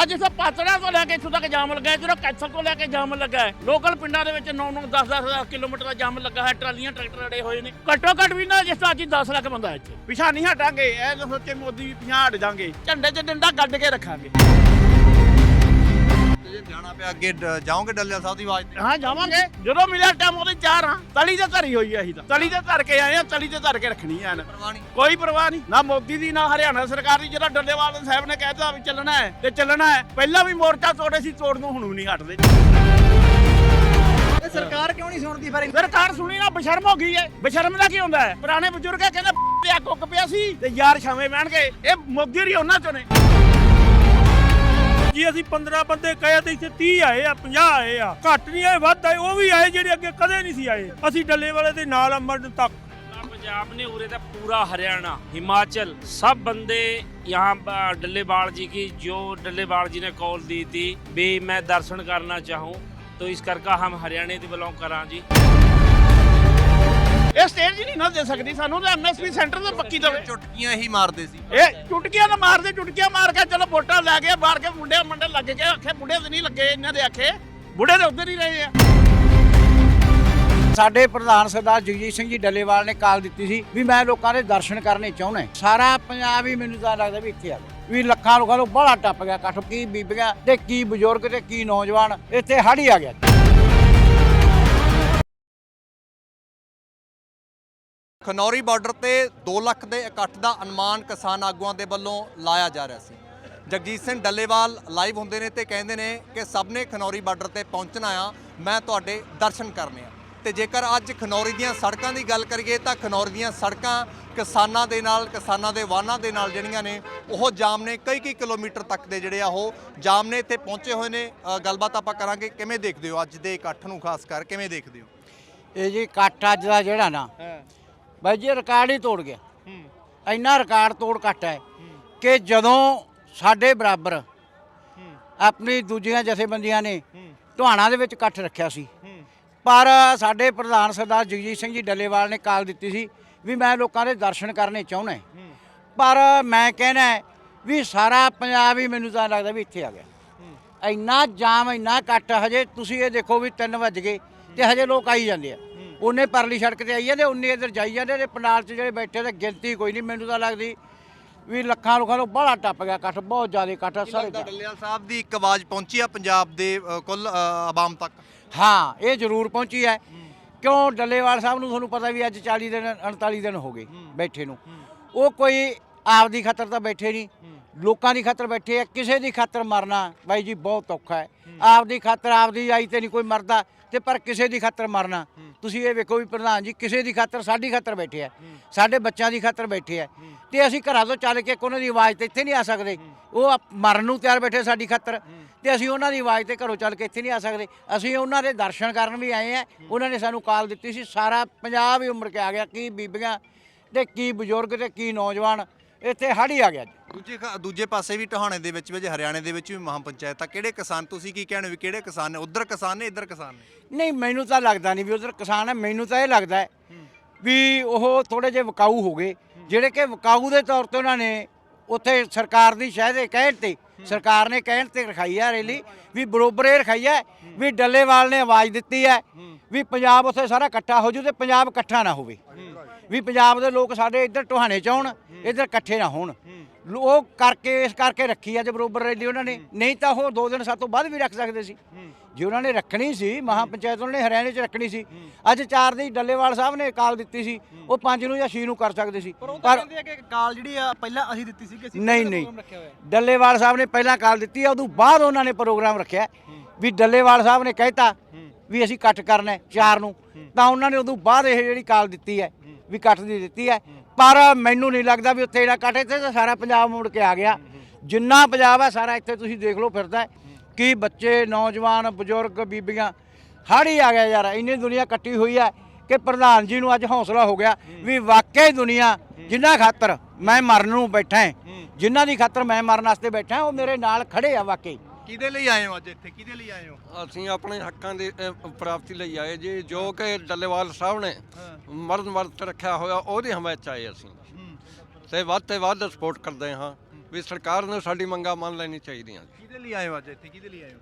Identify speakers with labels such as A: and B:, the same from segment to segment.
A: ਅੱਜ ਇੱਥੇ ਪਾਤੜਾ ਤੋਂ ਲੈ ਕੇ ਇੱਥੋਂ ਤੱਕ ਜਾਮ ਲੱਗਾ ਹੈ ਜਿਹੜਾ ਕੈਥਲ ਤੋਂ ਲੈ ਕੇ ਜਾਮ ਲੱਗਾ ਹੈ। ਲੋਕਲ ਪਿੰਡਾਂ ਦੇ ਵਿੱਚ 9-9 10-10 ਕਿਲੋਮੀਟਰ ਦਾ ਜਾਮ ਲੱਗਾ ਹੈ ਟਰਾਲੀਆਂ ਟਰੈਕਟਰ ਅੜੇ ਹੋਏ ਨੇ। ਘੱਟੋ ਘੱਟ ਵੀ ਨਾ ਜਿਸ ਤਰ੍ਹਾਂ ਅੱਜ 10 ਲੱਖ ਬੰਦਾ ਇੱਥੇ। ਪਿਛਾ ਨਹੀਂ ਹਟਾਂਗੇ ਇਹ ਤਾਂ ਸੋਚੇ ਮੋਦੀ ਵੀ ਪਿਛਾ ਹਟ ਜਾਾਂਗੇ ਝੰਡੇ 'ਚ ਡੰਡਾ ਗੱਡ ਕੇ ਰੱਖਾਂਗੇ।
B: ਤੇ ਜੇ ਜਾਣਾ ਪਿਆ ਅੱਗੇ ਡ- ਜਾਓਗੇ ਡੱਲੇਵਾਲ ਸਾਹਿਬ ਦੀ ਆਵਾਜ਼ ਤੇ?
A: ਹਾਂ ਜਾਵਾਂਗੇ। ਜਦੋਂ ਮਿਲਿਆ ਟਾਈਮ ਉਹਦੇ ਚਾਰ ਹਾਂ। ਤਲੀ ਤੇ ਧਰੀ ਹੋਈ ਹੈ ਅਸੀਂ ਤਾਂ। ਤਲੀ ਤੇ ਧਰ ਕੇ ਆਏ ਆ ਤਲੀ ਤੇ ਧਰ ਕੇ ਰੱਖਣੀ ਐ
B: ਪਰਵਾਹ ਨਹੀਂ।
A: ਕੋਈ ਪਰਵਾਹ ਨਹੀਂ। ਨਾ ਮੋਦੀ ਦੀ ਨਾ ਹਰਿਆਣਾ ਸਰਕਾਰ ਦੀ ਜਿਹੜਾ ਡੱਲੇਵਾਲ ਸਾਹਿਬ ਨੇ ਕਹਿਤਾ ਵੀ ਚੱਲਣਾ ਹੈ ਤੇ ਚੱਲਣਾ ਹੈ। ਪਹਿਲਾਂ ਵੀ ਮੋਰਚਾ ਤੋੜੇ ਸੀ ਤੋੜ ਨੂੰ ਹੁਣ ਵੀ ਨਹੀਂ ਹਟਦੇ।
C: ਇਹ ਸਰਕਾਰ ਕਿਉਂ ਨਹੀਂ ਸੁਣਦੀ ਫਿਰ?
A: ਸਰਕਾਰ ਸੁਣੀ ਨਾ ਬਸ਼ਰਮ ਹੋ ਗਈ ਹੈ। ਬਸ਼ਰਮ ਦਾ ਕੀ ਹੁੰਦਾ ਹੈ? ਪੁਰਾਣੇ ਬਜ਼ੁਰਗ ਕਹਿੰਦੇ ਤੇ ਕੁੱਕ ਪਿਆ ਸੀ ਤੇ ਯਾਰ ਛਾਵੇਂ ਬਹਿਣਗੇ। ਇਹ ਮੋਦੀ ਹੀ ਉਹਨਾਂ ਚੋਂ ਨੇ।
D: ਜੀ ਅਸੀਂ 15 ਬੰਦੇ ਕਹੇ ਤੇ ਇੱਥੇ 30 ਆਏ ਆ 50 ਆਏ ਆ ਘੱਟ ਨਹੀਂ ਆਏ ਵੱਧ ਆਏ ਉਹ ਵੀ ਆਏ ਜਿਹੜੇ ਅੱਗੇ ਕਦੇ ਨਹੀਂ ਸੀ ਆਏ ਅਸੀਂ ਡੱਲੇ ਵਾਲੇ ਦੇ ਨਾਲ ਅਮਰਨ ਤੱਕ
E: पंजाब ने उरे था पूरा हरियाणा हिमाचल सब बंदे यहाँ ब- डल्लेबाड़ जी की जो डल्लेबाड़ जी ने कॉल दी थी भी मैं दर्शन करना चाहूँ तो इस करके हम हरियाणा से बिलोंग करा जी
A: ਇਹ ਸਟੇਜ ਹੀ ਨਹੀਂ ਨਾ ਦੇ ਸਕਦੀ ਸਾਨੂੰ ਤਾਂ ਐਮਐਸਪੀ ਸੈਂਟਰ ਤੇ ਪੱਕੀ ਦੇਵੇ।
B: ਚੁਟਕੀਆਂ ਹੀ ਮਾਰਦੇ ਸੀ।
A: ਇਹ ਚੁਟਕੀਆਂ ਨਾ ਮਾਰਦੇ ਚੁਟਕੀਆਂ ਮਾਰ ਕੇ ਚਲੋ ਵੋਟਾਂ ਲੈ ਕੇ ਬਾਹਰ ਕੇ ਮੁੰਡੇ ਮੁੰਡੇ ਲੱਗ ਕੇ ਆਖੇ ਬੁੱਢੇ ਤੇ ਨਹੀਂ ਲੱਗੇ ਇਹਨਾਂ ਦੇ ਆਖੇ ਬੁੱਢੇ ਤੇ ਉੱਧਰ ਹੀ ਰਹੇ ਆ।
C: ਸਾਡੇ ਪ੍ਰਧਾਨ ਸਰਦਾਰ ਜਗਜੀਤ ਸਿੰਘ ਜੀ ਡੱਲੇਵਾਲ ਨੇ ਕਾਲ ਦਿੱਤੀ ਸੀ ਵੀ ਮੈਂ ਲੋਕਾਂ ਦੇ ਦਰਸ਼ਨ ਕਰਨੇ ਚਾਹੁੰਦਾ ਸਾਰਾ ਪੰਜਾਬ ਹੀ ਮੈਨੂੰ ਤਾਂ ਲੱਗਦਾ ਵੀ ਇੱਥੇ ਆ ਗਿਆ। ਵੀ ਲੱਖਾਂ ਲੋਕਾਂ ਨੂੰ ਬੜਾ ਟੱਪ ਗਿਆ ਇਕੱਠ ਕੀ ਬੀਬੀਆਂ ਤੇ ਕੀ ਬਜ਼ੁਰਗ ਤੇ ਕੀ ਨੌਜਵਾਨ ਇੱਥੇ ਹੜ ਹੀ ਆ ਗਿਆ।
B: ਖਨੌਰੀ ਬਾਰਡਰ ਤੇ 2 ਲੱਖ ਦੇ ਇਕੱਠ ਦਾ ਅਨੁਮਾਨ ਕਿਸਾਨ ਆਗੂਆਂ ਦੇ ਵੱਲੋਂ ਲਾਇਆ ਜਾ ਰਿਹਾ ਸੀ। ਜਗਜੀਤ ਸਿੰਘ ਡੱਲੇਵਾਲ ਲਾਈਵ ਹੁੰਦੇ ਨੇ ਤੇ ਕਹਿੰਦੇ ਨੇ ਕਿ ਸਭ ਨੇ ਖਨੌਰੀ ਬਾਰਡਰ ਤੇ ਪਹੁੰਚਣਾ ਆ ਮੈਂ ਤੁਹਾਡੇ ਦਰਸ਼ਨ ਕਰਨੇ ਆ। ਤੇ ਜੇਕਰ ਅੱਜ ਖਨੌਰੀ ਦੀਆਂ ਸੜਕਾਂ ਦੀ ਗੱਲ ਕਰੀਏ ਤਾਂ ਖਨੌਰੀ ਦੀਆਂ ਸੜਕਾਂ ਕਿਸਾਨਾਂ ਦੇ ਨਾਲ ਕਿਸਾਨਾਂ ਦੇ ਵਾਹਨਾਂ ਦੇ ਨਾਲ ਜਿਹੜੀਆਂ ਨੇ ਉਹ ਜਾਮ ਨੇ ਕਈ ਕਈ ਕਿਲੋਮੀਟਰ ਤੱਕ ਦੇ ਜਿਹੜੇ ਆ ਉਹ ਜਾਮ ਨੇ ਇੱਥੇ ਪਹੁੰਚੇ ਹੋਏ ਨੇ। ਗੱਲਬਾਤ ਆਪਾਂ ਕਰਾਂਗੇ ਕਿਵੇਂ ਦੇਖਦੇ ਹੋ ਅੱਜ ਦੇ ਇਕੱਠ ਨੂੰ ਖਾਸ ਕਰ ਕਿਵੇਂ ਦੇਖਦੇ ਹੋ?
C: ਇਹ ਜੀ ਇਕੱਠ ਅੱਜ ਦਾ ਜਿਹੜਾ ਨਾ ਬਾਈ ਜੀ ਰਿਕਾਰਡ ਹੀ ਤੋੜ ਗਿਆ। ਇੰਨਾ ਰਿਕਾਰਡ ਤੋੜ ਘੱਟ ਹੈ ਕਿ ਜਦੋਂ ਸਾਡੇ ਬਰਾਬਰ ਆਪਣੀ ਦੂਜੀਆਂ ਜਥੇਬੰਦੀਆਂ ਨੇ ਟੋਹਾਣਾ ਦੇ ਵਿੱਚ ਇਕੱਠ ਰੱਖਿਆ ਸੀ। ਪਰ ਸਾਡੇ ਪ੍ਰਧਾਨ ਸਰਦਾਰ ਜਗਜੀਤ ਸਿੰਘ ਜੀ ਡੱਲੇਵਾਲ ਨੇ ਕਾਲ ਦਿੱਤੀ ਸੀ ਵੀ ਮੈਂ ਲੋਕਾਂ ਦੇ ਦਰਸ਼ਨ ਕਰਨੇ ਚਾਹੁੰਦਾ ਪਰ ਮੈਂ ਕਹਿਣਾ ਵੀ ਸਾਰਾ ਪੰਜਾਬ ਹੀ ਮੈਨੂੰ ਤਾਂ ਲੱਗਦਾ ਵੀ ਇੱਥੇ ਆ ਗਿਆ। ਇੰਨਾ ਜਾਮ ਇੰਨਾ ਇਕੱਠ ਹਜੇ ਤੁਸੀਂ ਇਹ ਦੇਖੋ ਵੀ 3 ਵਜ ਗਏ ਤੇ ਹਜੇ ਲੋਕ ਆਈ ਜਾਂਦੇ ਆ। ਉਹਨੇ ਪਰਲੀ ਸੜਕ ਤੇ ਆਈ ਜਾਂਦੇ ਉਹਨੇ ਇੱਧਰ ਜਾਈ ਜਾਂਦੇ ਤੇ ਪੰਡਾਲ 'ਚ ਜਿਹੜੇ ਬੈਠੇ ਤੇ ਗਿਣਤੀ ਕੋਈ ਨਹੀਂ ਮੈਨੂੰ ਤਾਂ ਲੱਗਦੀ ਵੀ ਲੱਖਾਂ ਲੋਕਾਂ ਨੂੰ ਬੜਾ ਟੱਪ ਗਿਆ ਇਕੱਠ ਬਹੁਤ ਜ਼ਿਆਦਾ ਇਕੱਠ ਆ ਸਾਰੇ
B: ਡੱਲੇਵਾਲ ਸਾਹਿਬ ਦੀ ਇੱਕ ਆਵਾਜ਼ ਪਹੁੰਚੀ ਆ ਪੰਜਾਬ ਦੇ ਅ, ਕੁੱਲ ਅ, ਆਵਾਮ ਤੱਕ?
C: ਹਾਂ ਇਹ ਜ਼ਰੂਰ ਪਹੁੰਚੀ ਹੈ। ਕਿਉਂ ਡੱਲੇਵਾਲ ਸਾਹਿਬ ਨੂੰ ਤੁਹਾਨੂੰ ਪਤਾ ਵੀ ਅੱਜ 40 ਦਿਨ 39 ਦਿਨ ਹੋ ਗਏ ਬੈਠੇ ਨੂੰ। ਉਹ ਕੋਈ ਆਪਦੀ ਖਾਤਰ ਤਾਂ ਬੈਠੇ ਨਹੀਂ। ਲੋਕਾਂ ਦੀ ਖਾਤਰ ਬੈਠੇ ਆ ਕਿਸੇ ਦੀ ਖਾਤਰ ਮਰਨਾ ਬਾਈ ਜੀ ਬਹੁਤ ਔਖਾ ਹੈ। ਆਪਦੀ ਖਾਤਰ ਆਪਦੀ ਆਈ ਤੇ ਨਹੀਂ ਕੋਈ ਮਰਦਾ ਤੇ ਪਰ ਕਿਸੇ ਦੀ ਖਾਤਰ ਮਰਨਾ। ਤੁਸੀਂ ਇਹ ਵੇਖੋ ਵੀ ਪ੍ਰਧਾਨ ਜੀ ਕਿਸੇ ਦੀ ਖਾਤਰ ਸਾਡੀ ਖਾਤਰ ਬੈਠੇ ਆ ਸਾਡੇ ਬੱਚਿਆਂ ਦੀ ਖਾਤਰ ਬੈਠੇ ਆ। ਤੇ ਅਸੀਂ ਘਰਾਂ ਤੋਂ ਚੱਲ ਕੇ ਉਹਨਾਂ ਦੀ ਆਵਾਜ਼ ਤੇ ਇੱਥੇ ਨਹੀਂ ਆ ਸਕਦੇ। ਉਹ ਆਪ- ਮਰਨ ਨੂੰ ਤਿਆਰ ਬੈਠੇ ਸਾਡੀ ਖਾਤਰ। ਤੇ ਅਸੀਂ ਉਹਨਾਂ ਦੀ ਆਵਾਜ਼ ਤੇ ਘਰੋਂ ਚੱਲ ਕੇ ਇੱਥੇ ਨਹੀਂ ਆ ਸਕਦੇ। ਅਸੀਂ ਉਹਨਾਂ ਦੇ ਦਰਸ਼ਨ ਕਰਨ ਵੀ ਆਏ ਆ। ਉਹਨਾਂ ਨੇ ਸਾਨੂੰ ਕਾਲ ਦਿੱਤੀ ਸੀ। ਸਾਰਾ ਪੰਜਾਬ ਹੀ ਉਮੜ ਕੇ ਆ ਗਿਆ ਕੀ ਬੀਬੀਆਂ ਤੇ ਕੀ ਬਜ਼ੁਰਗ ਤੇ ਕੀ ਨੌਜਵਾਨ ਇੱਥੇ ਹੜ ਆ ਗਿਆ ਜੀ।
B: ਦੂਜੇ ਖ- ਦੂਜੇ ਪਾਸੇ ਵੀ ਟਹਾਣੇ ਦੇ ਵਿੱਚ ਵਿੱਚ ਹਰਿਆਣੇ ਦੇ ਵਿੱਚ ਵੀ ਮਹਾਂ ਪੰਚਾਇਤ ਆ। ਕਿਹੜੇ ਕਿਸਾਨ ਤੁਸੀਂ ਕੀ ਕਹਿਣੇ ਵੀ ਕਿਹੜੇ ਕਿਸਾਨ ਨੇ? ਉਧਰ ਕਿਸਾਨ ਨੇ, ਇੱਧਰ ਕਿਸਾਨ ਨੇ?
C: ਨਹੀਂ, ਮੈਨੂੰ ਤਾਂ ਲੱਗਦਾ ਨਹੀਂ ਵੀ ਉਧਰ ਕਿਸਾਨ ਹੈ, ਮੈਨੂੰ ਤਾਂ ਇਹ ਲੱਗਦਾ ਹੈ ਵੀ ਉਹ ਥੋੜੇ ਜਿਹੇ ਵਿਕਾਊ ਹੋ ਗਏ। ਜਿਹੜੇ ਕਿ ਵਿਕਾਊ ਦੇ ਤੌਰ ਤੇ ਉਹਨਾਂ ਨੇ ਉੱਥੇ ਸਰਕਾਰ ਦੀ ਸ਼ਾਇਦ ਇਹ ਕਹਿਣ ਤੇ, ਸਰਕਾਰ ਨੇ ਕਹਿਣ ਤੇ ਰਖਾਈ ਹੈ ਰੈਲੀ, ਵੀ ਬਰੋਬਰ ਇਹ ਰਖਾਈ ਹੈ ਵੀ ਡੱਲੇਵਾਲ ਨੇ ਆਵਾਜ਼ ਦਿੱਤੀ ਹੈ ਵੀ ਪੰਜਾਬ ਉੱਥੇ ਸਾਰਾ ਇਕੱਠਾ ਹੋ ਜੂ ਤੇ ਪੰਜਾਬ ਇਕੱਠਾ ਨਾ ਹੋਵੇ। ਵੀ ਪੰਜਾਬ ਦੇ ਲੋਕ ਸਾਡੇ ਇੱਧਰ ਟੋਹਾਣੇ ਚ ਆਉਣ, ਇੱਧਰ ਇਕੱਠੇ ਨਾ ਹੋਣ। ਉਹ ਕਰਕੇ ਇਸ ਕਰਕੇ ਰੱਖੀ ਅੱਜ ਬਰੋਬਰ ਰੈਲੀ ਉਹਨਾਂ ਨੇ। ਨਹੀਂ ਤਾਂ ਉਹ ਦੋ ਦਿਨ ਸਾਤੋਂ ਬਾਅਦ ਵੀ ਰੱਖ ਸਕਦੇ ਸੀ। ਜੇ ਉਹਨਾਂ ਨੇ ਰੱਖਣੀ ਸੀ ਮਹਾ ਪੰਚਾਇਤ ਉਹਨਾਂ ਨੇ ਹਰਿਆਣੇ 'ਚ ਰੱਖਣੀ ਸੀ। ਅੱਜ ਚਾਰ ਦੀ ਡੱਲੇਵਾਲ ਸਾਹਿਬ ਨੇ ਕਾਲ ਦਿੱਤੀ ਸੀ ਉਹ ਪੰਜ ਨੂੰ ਜਾਂ ਛੇ ਨੂੰ ਕਰ ਸਕਦੇ ਸੀ। ਪਰ
F: ਕਹਿੰਦੇ ਆ ਕਿ ਕਾਲ ਜਿਹੜੀ ਆ ਪਹਿਲਾਂ ਅਸੀਂ ਦਿੱਤੀ ਸੀ ਕਿ ਅਸੀਂ
C: ਨਹੀਂ ਨਹੀਂ।
F: ਪ੍ਰੋਗਰਾਮ ਰੱਖਿਆ ਹੋਇਆ। ਹੈ।
C: ਡੱਲੇਵਾਲ ਸਾਹਿਬ ਨੇ ਪਹਿਲਾਂ ਕਾਲ ਦਿੱਤੀ ਆ ਉਦੋਂ ਬਾਅਦ ਉਹਨਾਂ ਨੇ ਪ੍ਰੋਗਰਾਮ ਰੱਖਿਆ। ਵੀ ਡੱਲੇਵਾਲ ਸਾਹਿਬ ਨੇ ਕਹਿਤਾ ਵੀ ਅਸੀਂ ਕੱਟ ਕਰਨਾ ਹੈ ਚਾਰ ਨੂੰ ਤਾਂ ਉਹਨਾਂ ਨੇ ਉਦੋਂ ਬਾਅਦ ਇਹ ਜਿਹੜੀ ਕਾਲ ਦਿੱਤੀ ਹੈ ਵੀ ਕੱਟ ਦੀ ਦਿੱਤੀ ਹੈ। ਪਰ ਮੈਨੂੰ ਨਹੀਂ ਲੱਗਦਾ ਵੀ ਉੱਥੇ ਜਿਹੜਾ ਕੱਟ ਇੱਥੇ ਤਾਂ ਸਾਰਾ ਪੰਜਾਬ ਮੁੜ ਕੇ ਆ ਗਿਆ। ਜਿੰਨਾ ਪੰਜਾਬ ਹੈ ਸਾਰਾ ਇੱਥੇ ਤੁਸੀਂ ਦੇਖ ਲਓ ਫਿਰਦਾ। ਕੀ ਬੱਚੇ ਨੌਜਵਾਨ ਬਜ਼ੁਰਗ ਬੀਬੀਆਂ ਹੜ ਹੀ ਆ ਗਿਆ ਯਾਰ ਇੰਨੀ ਦੁਨੀਆ ਇਕੱਠੀ ਹੋਈ ਹੈ ਕਿ ਪ੍ਰਧਾਨ ਜੀ ਨੂੰ ਅੱਜ ਹੌਸਲਾ ਹੋ ਗਿਆ ਵੀ ਵਾਕਈ ਦੁਨੀਆ ਜਿੰਨਾ ਖਾਤਰ ਮੈਂ ਮਰਨ ਨੂੰ ਬੈਠਾ ਹਾਂ ਜਿਨ੍ਹਾਂ ਦੀ ਖਾਤਰ ਮੈਂ ਮਰਨ ਵਾਸਤੇ ਬੈਠਾ ਉਹ ਮੇਰੇ ਨਾਲ ਖੜੇ ਆ ਵਾਕਈ।
B: ਕਿਹਦੇ ਲਈ ਆਏ ਹੋ ਅੱਜ ਇੱਥੇ ਕਿਹਦੇ ਲਈ ਆਏ ਹੋ
G: ਅਸੀਂ ਆਪਣੇ ਹੱਕਾਂ ਦੀ ਅ, ਪ੍ਰਾਪਤੀ ਲਈ ਆਏ ਜੀ ਜੋ ਕਿ ਡੱਲੇਵਾਲ ਸਾਹਿਬ ਨੇ ਮਰਦ ਮਰਦ ਰੱਖਿਆ ਹੋਇਆ ਉਹਦੀ ਹਮਾਇਤ 'ਚ ਆਏ ਅਸੀਂ ਤੇ ਵੱਧ ਤੇ ਵੱਧ ਸਪੋਰਟ ਕਰਦੇ ਹਾਂ ਵੀ ਸਰਕਾਰ ਨੂੰ ਸਾਡੀ ਮੰਗਾਂ ਮੰਨ ਲੈਣੀ ਚਾਹੀਦੀਆਂ ਜੀ
B: ਕਿਹਦੇ ਲਈ ਆਏ ਹੋ ਅੱਜ ਇੱਥੇ ਕਿਹਦੇ ਲਈ ਆਏ ਹੋ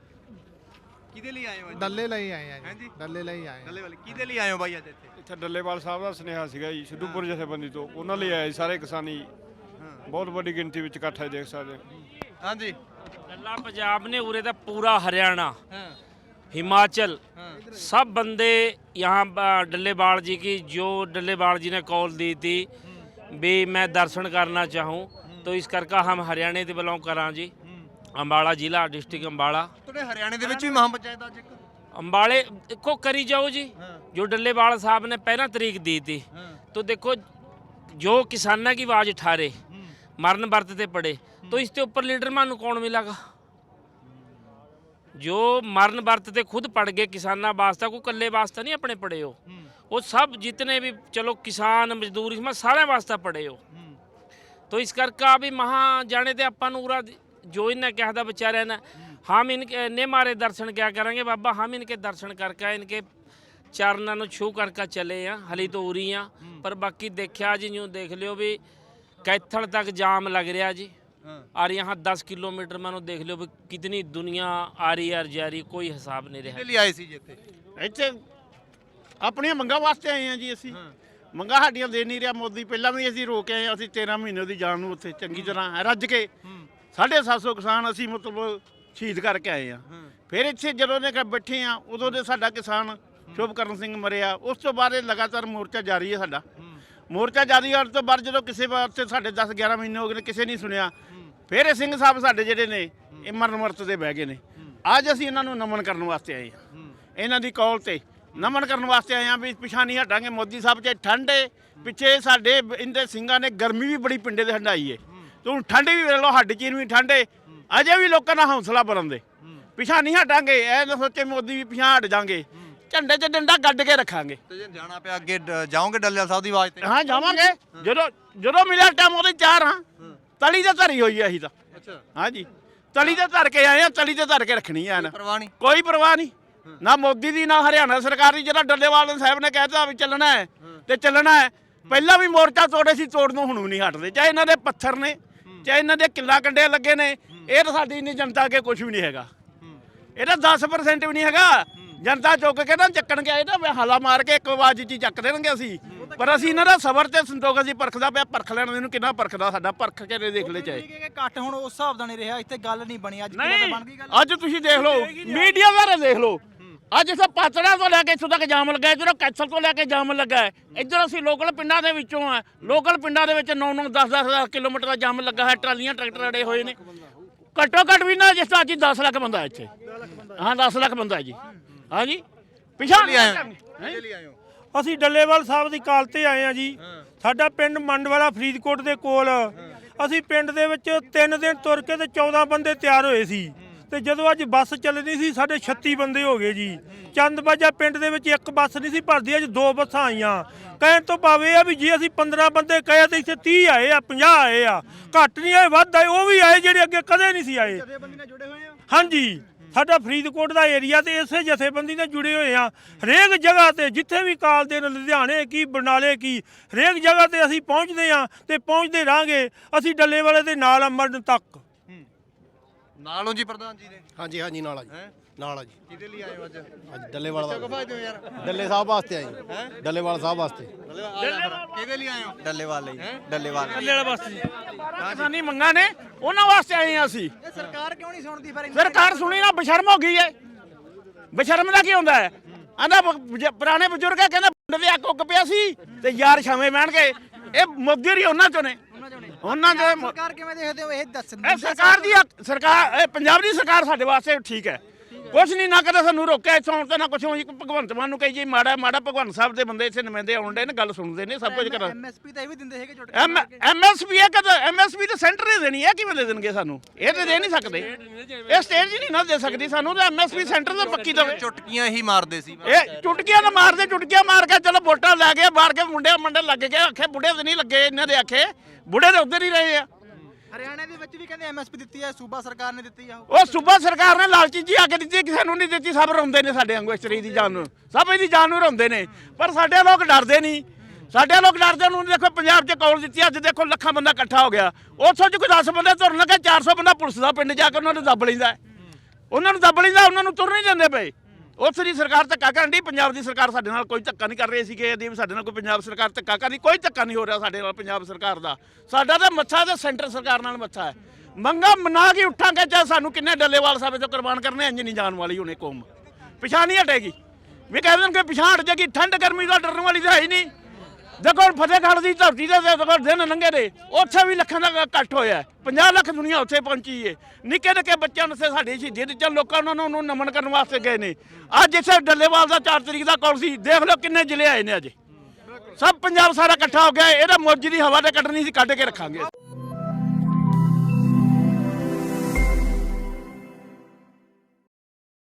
B: ਕਿਹਦੇ ਲਈ ਆਏ ਹੋ ਅੱਜ
H: ਡੱਲੇ ਲਈ ਆਏ ਆ
B: ਹੈਂ ਜੀ?
H: ਜੀ ਡੱਲੇ ਲਈ ਆਏ ਆ
B: ਡੱਲੇ ਵਾਲੇ ਕਿਹਦੇ ਲਈ ਆਏ ਹੋ ਬਾਈ ਅੱਜ ਇੱਥੇ
D: ਇੱਥੇ ਡੱਲੇਵਾਲ ਸਾਹਿਬ ਦਾ ਸੁਨੇਹਾ ਸੀਗਾ ਜੀ ਸਿੱਧੂਪੁਰ ਜਥੇਬੰਦੀ ਤੋਂ ਉਹਨਾਂ ਲਈ ਆਏ ਸਾਰੇ ਕਿਸਾਨੀ ਬਹੁਤ ਵੱਡੀ ਗਿਣਤੀ ਵਿੱਚ ਇਕੱਠ ਹੈ ਦੇਖ ਸਕਦੇ ਹੋ
B: ਹਾਂਜੀ
E: ਲੱਲਾ ਪੰਜਾਬ ਨੇ ਉਰੇ ਦਾ ਪੂਰਾ
B: ਹਰਿਆਣਾ
E: हिमाचल सब बंदे यहाँ डल्लेबाल जी की जो डल्लेबाल जी ने कॉल दी थी भी मैं दर्शन करना चाहूँ तो इस करके हम हरियाणे से बिलोंग करा जी ਅੰਬਾਲਾ ਜ਼ਿਲ੍ਹਾ ਡਿਸਟ੍ਰਿਕਟ ਅੰਬਾਲਾ।
B: ਤੁਹਾਡੇ ਹਰਿਆਣੇ ਦੇ ਵਿੱਚ ਵੀ ਮਹਾਂ ਪੰਚਾਇਤ ਅੱਜ ਅੰਬਾਲੇ
E: ਇੱਕੋ ਕਰੀ ਜਾਓ ਜੀ। ਜੋ ਡੱਲੇਵਾਲ ਸਾਹਿਬ ਨੇ ਪਹਿਲਾਂ ਤਰੀਕ ਦੀ ਤੀ। ਤੋ ਦੇਖੋ ਜੋ ਕਿਸਾਨਾਂ ਦੀ ਆਵਾਜ਼ ਠਾਰੇ ਮਰਨ ਵਰਤ ਤੇ ਪੜੇ तो इसके ऊपर लीडर मानू कौन मिलेगा ਜੋ ਮਰਨ ਵਰਤ ਤੇ ਖੁਦ ਪੜ ਗਏ ਕਿਸਾਨਾਂ ਵਾਸਤੇ ਕੋਈ ਇਕੱਲੇ ਵਾਸਤੇ ਨਹੀਂ ਆਪਣੇ ਪੜੇ ਹੋ ਉਹ ਸਭ ਜਿਤਨੇ ਵੀ ਚਲੋ ਕਿਸਾਨ ਮਜ਼ਦੂਰ ਇਸਮਾ ਸਾਰਿਆਂ ਵਾਸਤੇ ਪੜੇ ਹੋ तो इस करके अभी महा जाने थे अपन उरा जो इन्हें कहा था बेचारे ने हम इनके ने मारे दर्शन क्या करेंगे बाबा हम इनके दर्शन करके इनके चरणों ਨੂੰ ਛੂ ਕਰਕੇ ਚਲੇ ਆ ਹਲੀ ਤੋਂ ਉਰੀ ਆ ਪਰ ਬਾਕੀ ਦੇਖਿਆ ਜੀ ਨੂੰ ਦੇਖ ਲਿਓ ਵੀ ਕੈਥਲ ਤੱਕ ਜਾਮ ਲੱਗ ਰਿਹਾ ਜੀ और यहाँ 10 किलोमीटर मानो देख लो भी कितनी दुनिया आ रही है और जा रही है, कोई हिसाब नहीं रहा
B: ਕਿਹਦੇ ਲਈ ਆਏ ਸੀ ਜੀ ਇੱਥੇ
A: ਇੱਥੇ ਆਪਣੀਆਂ ਮੰਗਾਂ ਵਾਸਤੇ ਆਏ ਆ ਜੀ ਅਸੀਂ ਮੰਗਾਂ ਸਾਡੀਆਂ ਦੇ ਨਹੀਂ ਰਿਹਾ ਮੋਦੀ ਪਹਿਲਾਂ ਵੀ ਅਸੀਂ ਰੋਕ ਆਏ ਹਾਂ, ਅਸੀਂ 13 ਮਹੀਨੇ ਦੀ ਜਾਨ ਨੂੰ ਉੱਥੇ ਚੰਗੀ ਤਰ੍ਹਾਂ ਰੱਜ ਕੇ 750 ਕਿਸਾਨ ਅਸੀਂ ਮਤਲਬ ਸ਼ਹੀਦ ਕਰਕੇ ਆਏ ਆ ਫਿਰ ਇੱਥੇ ਜਦੋਂ ਦੇ ਬੈਠੇ ਆ ਉਦੋਂ ਦੇ ਸਾਡਾ ਕਿਸਾਨ ਸ਼ੁਭਕਰਨ ਸਿੰਘ ਮਰਿਆ ਉਸ ਤੋਂ ਬਾਅਦ ਇਹ ਲਗਾਤਾਰ ਮੋਰਚਾ ਜਾਰੀ ਹੈ ਸਾਡਾ ਮੋਰਚਾ ਹੋਣ ਤੋਂ ਬਾਅਦ ਜਦੋਂ ਕਿਸੇ ਵਾਸਤੇ ਸਾਡੇ 10 11 ਮਹੀਨੇ ਹੋ ਗਏ ਨੇ ਕਿਸੇ ਨਹੀਂ ਸੁਣਿਆ ਫਿਰ ਇਹ ਸਿੰਘ ਸਾਹਿਬ ਸਾਡੇ ਜਿਹੜੇ ਨੇ ਇਹ ਮਰਨ ਵਰਤ ਤੇ ਬਹਿ ਗਏ ਨੇ। ਅੱਜ ਅਸੀਂ ਇਹਨਾਂ ਨੂੰ ਨਮਨ ਕਰਨ ਵਾਸਤੇ ਆਏ ਹਾਂ। ਇਹਨਾਂ ਦੀ ਕਾਲ ਤੇ ਨਮਨ ਕਰਨ ਵਾਸਤੇ ਆਏ ਆ ਵੀ ਪਿਛਾ ਨਹੀਂ ਹਟਾਂਗੇ। ਮੋਦੀ ਸਾਹਿਬ ਚ ਠੰਡ ਪਿੱਛੇ ਸਾਡੇ ਇੰਦੇ ਸਿੰਘਾਂ ਨੇ ਗਰਮੀ ਵੀ ਬੜੀ ਪਿੰਡੇ ਦੇ ਹੰਡਾਈ ਏ। ਤੇ ਠੰਡ ਵੀ ਵੇਖ ਲਓ ਹੱਡ ਚੀਨ ਵੀ ਠੰਡ ਅਜੇ ਵੀ ਲੋਕਾਂ ਦਾ ਹੌਸਲਾ ਬੁਲੰਦੇ ਪਿਛਾ ਨਹੀਂ ਹਟਾਂਗੇ ਇਹ ਨਾ ਸੋਚੇ ਮੋਦੀ ਵੀ ਪਿਛਾ ਹਟ ਜਾਾਂਗੇ ਝੰਡੇ 'ਚ ਡੰਡਾ ਗੱਡ ਕੇ ਰੱਖਾਂਗੇ।
B: ਤੇ ਜੇ ਜਾਣਾ ਪਿਆ ਅੱਗੇ ਡ- ਜਾਓਗੇ ਡੱਲੇਵਾਲ ਸਾਹਿਬ ਦੀ ਆਵਾਜ਼ ਤੇ?
A: ਹਾਂ ਜਾਵਾਂਗੇ। ਜਦੋਂ ਜਦੋਂ ਮਿਲਿਆ ਟਾਈਮ ਉਹਦੇ ਚਾਰ ਹਾਂ। ਤਲੀ ਤੇ ਧਰੀ ਹੋਈ ਆ ਅਸੀਂ ਤਾਂ।
B: ਅੱਛਾ।
A: ਹਾਂਜੀ ਤਲੀ ਤੇ ਧਰ ਕੇ ਆਏ ਆ ਤਲੀ ਤੇ ਧਰ ਕੇ ਰੱਖਣੀ ਆ ਨਾ
B: ਪਰਵਾਹ ਨਹੀਂ।
A: ਕੋਈ ਪਰਵਾਹ ਨਹੀਂ। ਨਾ ਮੋਦੀ ਦੀ ਨਾ ਹਰਿਆਣਾ ਸਰਕਾਰ ਦੀ ਜਿਹੜਾ ਡੱਲੇਵਾਲ ਸਾਹਿਬ ਨੇ ਕਹਿਤਾ ਵੀ ਚੱਲਣਾ ਹੈ ਤੇ ਚੱਲਣਾ ਹੈ। ਪਹਿਲਾਂ ਵੀ ਮੋਰਚਾ ਤੋੜੇ ਸੀ ਤੋੜ ਨੂੰ ਹੁਣ ਵੀ ਨਹੀਂ ਹਟਦੇ। ਚਾਹੇ ਇਹਨਾਂ ਦੇ ਪੱਥਰ ਨੇ ਚਾਹੇ ਇਹਨਾਂ ਦੇ ਕਿੱਲਾ ਕੰਡੇ ਲੱਗੇ ਨੇ ਇਹ ਤਾਂ ਸਾਡੀ ਇੰਨੀ ਜਨਤਾ ਅੱਗੇ ਕੁਝ ਵੀ ਨਹੀਂ ਹੈਗਾ। ਇਹਦਾ 10% ਵੀ ਨਹੀਂ ਹੈਗਾ। ਜਨਤਾ ਚੁੱਕ ਕੇ ਨਾ ਚੱਕਣ ਗਿਆ ਇਹ ਤਾਂ ਹਾਲਾ ਮਾਰ ਕੇ ਇੱਕ ਆਵਾਜ਼ 'ਚ ਹੀ ਚੱਕ ਦੇਣਗੇ ਅਸੀਂ। ਪਰ ਅਸੀਂ ਇਹਨਾਂ ਦਾ ਸਬਰ ਤੇ ਸੰਤੋਖ ਅਸੀਂ ਪਰਖਦਾ ਪਿਆ ਪਰਖ ਲੈਣ ਇਹਨੂੰ ਕਿੰਨਾ ਪਰਖਦਾ ਸਾਡਾ ਪਰਖ ਕੇ ਦੇ ਦੇਖ ਲੈ ਚਾਹੇ।
F: ਕਿ ਘੱਟ ਹੁਣ ਉਸ ਹਿਸਾਬ ਦਾ ਨਹੀਂ ਰਿਹਾ ਇੱਥੇ ਗੱਲ ਨਹੀਂ ਬਣੀ ਅੱਜ ਕਿਹਦਾ
A: ਨਹੀਂ
F: ਬਣ ਗਈ ਗੱਲ?
A: ਅੱਜ ਤੁਸੀਂ ਦੇਖ ਲਓ ਮੀਡੀਆ ਵਾਲੇ ਦੇਖ ਲਓ। ਅੱਜ ਇੱਥੇ ਪਾਤੜਾ ਤੋਂ ਲੈ ਕੇ ਇੱਥੋਂ ਤੱਕ ਜਾਮ ਲੱਗਾ ਇਧਰੋਂ ਕੈਥਲ ਤੋਂ ਲੈ ਕੇ ਜਾਮ ਲੱਗਾ ਹੈ। ਇੱਧਰ ਅਸੀਂ ਲੋਕਲ ਪਿੰਡਾਂ ਦੇ ਵਿੱਚੋਂ ਆ ਲੋਕਲ ਪਿੰਡਾਂ ਦੇ ਵਿੱਚ 9 9 10 10 ਕਿਲੋਮੀਟਰ ਦਾ ਜਾਮ ਲੱਗਾ ਹੈ ਟਰਾਲੀਆਂ ਟਰੈਕਟਰ ਅੜੇ ਹੋਏ ਨੇ। ਘੱਟੋ ਘੱਟ ਵੀ ਨਾ ਜਿਸ ਤਰ੍ਹਾਂ ਅੱਜ 10 ਲੱਖ ਬੰਦਾ ਇੱਥੇ। ਹਾਂ 10 ਲੱਖ ਬੰਦਾ ਜੀ। ਹਾਂ ਜੀ ਪਿਛਾ
B: ਲਈ ਆਏ ਹੋ ਕਿਹਦੇ ਲਈ ਆਏ ਹੋ
D: ਅਸੀਂ ਡੱਲੇਵਾਲ ਸਾਹਿਬ ਦੀ ਕਾਲ ਤੇ ਆਏ ਆ ਜੀ। ਸਾਡਾ ਪਿੰਡ ਮੰਡਵਾਲਾ ਫਰੀਦਕੋਟ ਦੇ ਕੋਲ। ਅਸੀਂ ਪਿੰਡ ਦੇ ਵਿੱਚ 3 ਦਿਨ ਤੁਰ ਕੇ ਤੇ 14 ਬੰਦੇ ਤਿਆਰ ਹੋਏ ਸੀ। ਤੇ ਜਦੋਂ ਅੱਜ ਬੱਸ ਚੱਲਣੀ ਸੀ ਸਾਡੇ 36 ਬੰਦੇ ਹੋ ਗਏ ਜੀ। ਚੰਦਬਾਜਾ ਪਿੰਡ ਦੇ ਵਿੱਚ ਇੱਕ ਬੱਸ ਨਹੀਂ ਸੀ ਭਰਦੀ ਅੱਜ ਦੋ ਬੱਸਾਂ ਆਈਆਂ। ਕਹਿਣ ਤੋਂ ਭਾਵੇਂ ਆ ਵੀ ਜੇ ਅਸੀਂ 15 ਬੰਦੇ ਕਹੇ ਤੇ ਇੱਥੇ 30 ਆਏ ਆ 50 ਆਏ ਆ ਘੱਟ ਨਹੀਂ ਆਏ ਵੱਧ ਆਏ ਉਹ ਵੀ ਆਏ ਜਿਹੜੇ ਅੱਗੇ ਕਦੇ ਨਹੀਂ ਸੀ ਆਏ।
F: ਜਥੇਬੰਦੀ ਨਾਲ ਜੁੜੇ ਹੋਏ ਆ?
D: ਹਾਂਜੀ। ਸਾਡਾ ਫਰੀਦਕੋਟ ਦਾ ਏਰੀਆ ਤੇ ਇਸੇ ਜਥੇਬੰਦੀ ਨਾਲ ਜੁੜੇ ਹੋਏ ਆ ਹਰੇਕ ਜਗ੍ਹਾ ਤੇ ਜਿੱਥੇ ਵੀ ਕਾਲ ਦੇ ਲੁਧਿਆਣੇ ਕੀ, ਬਰਨਾਲੇ ਕੀ, ਹਰੇਕ ਜਗ੍ਹਾ ਤੇ ਅਸੀਂ ਪਹੁੰਚਦੇ ਆ ਤੇ ਪਹੁੰਚਦੇ ਰਾਂਗੇ ਅਸੀਂ ਡੱਲੇ ਵਾਲੇ ਦੇ ਨਾਲ ਅਮਰਨ ਤੱਕ।
B: ਨਾਲੋਂ ਜੀ ਪ੍ਰਧਾਨ ਜੀ ਦੇ?
H: ਹਾਂਜੀ ਹਾਂਜੀ ਨਾਲ ਆ ਜੀ।
B: ਹੈ?
H: ਨਾਲ ਆ ਜੀ।
B: ਕਿਹਦੇ ਲਈ ਆਏ ਹੋ ਅੱਜ?
H: ਅੱਜ ਡੱਲੇਵਾਲ
B: ਫਾਇਦੇ ਹੋ ਯਾਰ।
H: ਡੱਲੇ ਸਾਹਿਬ ਵਾਸਤੇ ਆਏ ਡੱਲੇਵਾਲ ਸਾਹਿਬ ਵਾਸਤੇ।
B: ਕਿਹਦੇ ਲਈ ਆਏ ਹੋ?
I: ਡੱਲੇਵਾਲ ਲਈ। ਡੱਲੇਵਾਲ
A: ਕਿਸਾਨੀ ਮੰਗਾਂ ਨੇ ਉਹਨਾਂ ਵਾਸਤੇ ਆਏ ਹਾਂ ਅਸੀਂ।
F: ਇਹ ਸਰਕਾਰ ਕਿਉਂ ਨਹੀਂ ਸੁਣਦੀ ਫਿਰ
A: ਸਰਕਾਰ ਸੁਣੀ ਨਾ ਬਸ਼ਰਮ ਹੋ ਗਈ ਹੈ ਬਸ਼ਰਮ ਦਾ ਕੀ ਹੁੰਦਾ ਹੈ ਆਂਦਾ ਪੁਰਾਣੇ ਬਜ਼ੁਰਗ ਆ ਕਹਿੰਦੇ ਦੇ ਅੱਗ ਉੱਗ ਪਿਆ ਸੀ ਤੇ ਯਾਰ ਛਾਵੇਂ ਬਹਿਣਗੇ। ਇਹ ਮੋਦੀ ਹੀ ਉਹਨਾਂ ਚੋਂ ਨੇ। ਉਹਨਾਂ ਦੇ ਮ-
F: ਸਰਕਾਰ ਕਿਵੇਂ ਦੇਖਦੇ ਹੋ? ਇਹ ਦੱਸ
A: ਇਹ ਸਰਕਾਰ ਦੀ ਹੱਕ- ਸਰਕਾਰ ਇਹ ਪੰਜਾਬ ਦੀ ਸਰਕਾਰ ਸਾਡੇ ਵਾਸਤੇ ਠੀਕ ਹੈ। ਕੁਛ ਨਹੀਂ ਨਾ ਕਦੇ ਸਾਨੂੰ ਰੋਕਿਆ ਇੱਥੋਂ ਆਉਣ ਤੇ ਨਾ ਕੁਛ ਹੋਈ। ਭਗਵੰਤ ਮਾਨ ਨੂੰ ਕਹੀ ਜੀ ਮਾੜਾ ਮਾੜਾ ਭਗਵੰਤ ਸਾਹਿਬ ਦੇ ਬੰਦੇ ਇੱਥੇ ਨੁਮਾਇੰਦੇ ਆਉਂਦੇ ਨੇ ਗੱਲ ਸੁਣਦੇ ਨੇ ਸਭ ਕੁਝ ਕਰ
F: ਐਮਐਸਪੀ ਤਾਂ ਇਹ ਵੀ ਦਿੰਦੇ ਹੈਗੇ ਛੋਟੇ
A: ਐਮ ਐਮਐਸਪੀ ਹੈ ਕਦ ਐਮਐਸਪੀ ਤਾਂ ਸੈਂਟਰ ਹੀ ਦੇਣੀ ਹੈ ਕਿਵੇਂ ਦੇ ਦੇਣਗੇ ਸਾਨੂੰ? ਇਹ ਤੇ ਦੇ ਨਹੀਂ ਸਕਦੇ। ਇਹ ਸਟੇਟ ਹੀ ਨਹੀਂ ਨਾ ਦੇ ਸਕਦੀ ਸਾਨੂੰ ਤਾਂ ਐਮਐਸਪੀ ਸੈਂਟਰ ਤਾਂ ਪੱਕੀ ਦੇਵੇ
B: ਚੁਟਕੀਆਂ ਹੀ ਮਾਰਦੇ ਸੀ
A: ਇਹ ਚੁਟਕੀਆਂ ਨਾ ਮਾਰਦੇ ਚੁਟਕੀਆਂ ਮਾਰ ਕੇ ਚਲੋ ਵੋਟਾਂ ਲੈ ਗਏ ਮਾਰ ਕੇ ਮੁੰਡੇ ਮੰਡੇ ਲੱਗ ਗਏ ਆਖੇ ਬੁੱਢੇ ਤੇ ਨਹੀਂ ਲੱਗੇ ਇਹਨਾਂ ਦੇ ਆਖੇ। ਬੁੱਢੇ ਤੇ ਉੱਧਰ ਹੀ ਰਹੇ ਆ।
F: ਹਰਿਆਣਾ ਦੇ ਵਿੱਚ ਵੀ ਕਹਿੰਦੇ ਐਮਐਸਪੀ ਦਿੱਤੀ ਹੈ ਸੂਬਾ ਸਰਕਾਰ ਨੇ ਦਿੱਤੀ ਆ ਉਹ।
A: ਉਹ ਸੂਬਾ ਸਰਕਾਰ ਨੇ ਲਾਲਚੀ ਜੀ ਆ ਕੇ ਦਿੱਤੀ ਕਿਸੇ ਨੂੰ ਨਹੀਂ ਦਿੱਤੀ ਸਭ ਰੋਂਦੇ ਨੇ ਸਾਡੇ ਵਾਂਗੂ ਇਸ ਤਰੀ ਦੀ ਜਾਨ ਨੂੰ। ਸਭ ਇਹਦੀ ਜਾਨ ਨੂੰ ਰੋਂਦੇ ਨੇ। ਪਰ ਸਾਡੇ ਲੋਕ ਡਰਦੇ ਨਹੀਂ। ਸਾਡੇ ਲੋਕ ਡਰਦੇ ਨੂੰ ਦੇਖੋ ਪੰਜਾਬ 'ਚ ਕੌਲ ਦਿੱਤੀ ਅੱਜ ਦੇਖੋ ਲੱਖਾਂ ਬੰਦਾ ਇਕੱਠਾ ਹੋ ਗਿਆ। ਉੱਥੋਂ ਚ ਕੋਈ 10 ਬੰਦੇ ਤੁਰਨ ਲੱਗੇ 400 ਬੰਦਾ ਪੁਲਿਸ ਦਾ ਪਿੰਡ ਜਾ ਕੇ ਉਹਨਾਂ ਨੂੰ ਦੱਬ ਲੈਂਦਾ। ਹੈ। ਉਹਨਾਂ ਨੂੰ ਦੱਬ ਲੈਂਦਾ ਉਹਨਾਂ ਨੂੰ ਤੁਰ ਨਹੀਂ ਦਿੰਦੇ ਪਏ। ਉੱਥੇ ਦੀ ਸਰਕਾਰ ਧੱਕਾ ਕਰਨ ਦੀ ਪੰਜਾਬ ਦੀ ਸਰਕਾਰ ਸਾਡੇ ਨਾਲ ਕੋਈ ਧੱਕਾ ਨਹੀਂ ਕਰ ਰਹੀ ਸੀ ਕਿ ਇਹਦੀ ਸਾਡੇ ਨਾਲ ਕੋਈ ਪੰਜਾਬ ਸਰਕਾਰ ਧੱਕਾ ਕਰਦੀ ਕੋਈ ਧੱਕਾ ਨਹੀਂ ਹੋ ਰਿਹਾ ਸਾਡੇ ਨਾਲ ਪੰਜਾਬ ਸਰਕਾਰ ਦਾ। ਸਾਡਾ ਤਾਂ ਮੱਥਾ ਤਾਂ ਸੈਂਟਰ ਸਰਕਾਰ ਨਾਲ ਮੱਥਾ ਹੈ। ਮੰਗਾ ਮਨਾ ਕੇ ਉੱਠਾਂਗੇ ਚਾਹੇ ਸਾਨੂੰ ਕਿੰਨੇ ਡੱਲੇਵਾਲ ਸਾਹਿਬ ਤੋਂ ਕੁਰਬਾਨ ਕਰਨੇ ਇੰਜ ਨਹੀਂ ਜਾਣ ਵਾਲੀ ਹੁਣੇ ਕੌਮ। ਪਿਛਾਂ ਨਹੀਂ ਹਟੇਗੀ। ਵੀ ਕਹਿ ਦੇਣ ਕਿ ਪਿਛਾਂ ਹਟ ਜਾਏਗੀ, ਠੰਡ ਗਰਮੀ ਦਾ ਡਰਨ ਵਾਲੀ ਤਾਂ ਹੈ ਹੀ ਨਹੀਂ। ਦੇਖੋ ਹੁਣ ਫਤਿਹਗੜ੍ਹ ਦੀ ਧਰਤੀ ਦੇ ਤੇ ਦੇਖੋ ਦਿਨ ਲੰਘੇ ਨੇ, ਉੱਥੇ ਵੀ ਲੱਖਾਂ ਦਾ ਇਕੱਠ ਹੋਇਆ 50 ਲੱਖ ਦੁਨੀਆ ਉੱਥੇ ਪਹੁੰਚੀ ਏ। ਨਿੱਕੇ ਨਿੱਕੇ ਬੱਚਿਆਂ ਨੂੰ ਤੇ ਸਾਡੇ ਸ਼ਹੀਦੀ ਦੇ ਚੱਲ ਲੋਕਾਂ ਨੂੰ ਉਹਨੂੰ ਨਮਨ ਕਰਨ ਵਾਸਤੇ ਗਏ ਨੇ। ਅੱਜ ਇੱਥੇ ਡੱਲੇਵਾਲ ਦਾ 4 ਤਰੀਕ ਦਾ ਕੌਲ ਸੀ, ਦੇਖ ਲਓ ਕਿੰਨੇ ਜ਼ਿਲ੍ਹੇ ਆਏ ਨੇ ਅੱਜ। ਸਭ ਪੰਜਾਬ ਸਾਰਾ ਇਕੱਠਾ ਹੋ ਗਿਆ, ਇਹਦਾ ਮੋਜੀ ਦੀ ਹਵਾ ਤੇ ਕੱਢਣੀ ਸੀ, ਕੱਢ ਕੇ ਰੱਖਾਂਗੇ।